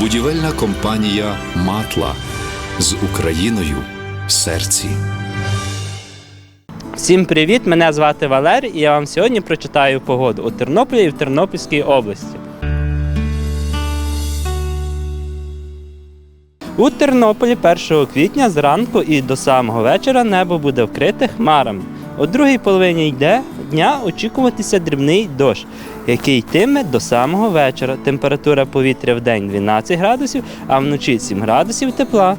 Будівельна компанія Матла з Україною в серці. Всім привіт! Мене звати Валерій і я вам сьогодні прочитаю погоду у Тернополі і в Тернопільській області. У Тернополі 1 квітня зранку і до самого вечора небо буде вкрите хмарами. У другій половині йде дня очікуватися дрібний дощ, який йтиме до самого вечора. Температура повітря в день 12 градусів, а вночі 7 градусів тепла.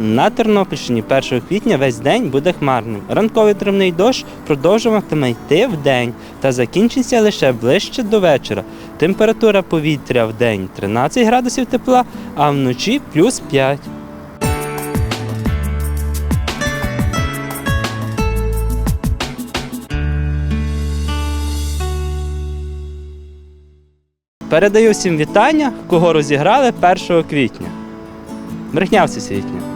На Тернопільщині 1 квітня весь день буде хмарним. Ранковий тримний дощ продовжуватиме йти в день та закінчиться лише ближче до вечора. Температура повітря в день 13 градусів тепла, а вночі плюс 5. Передаю всім вітання, кого розіграли 1 квітня. Брехня всесвітня.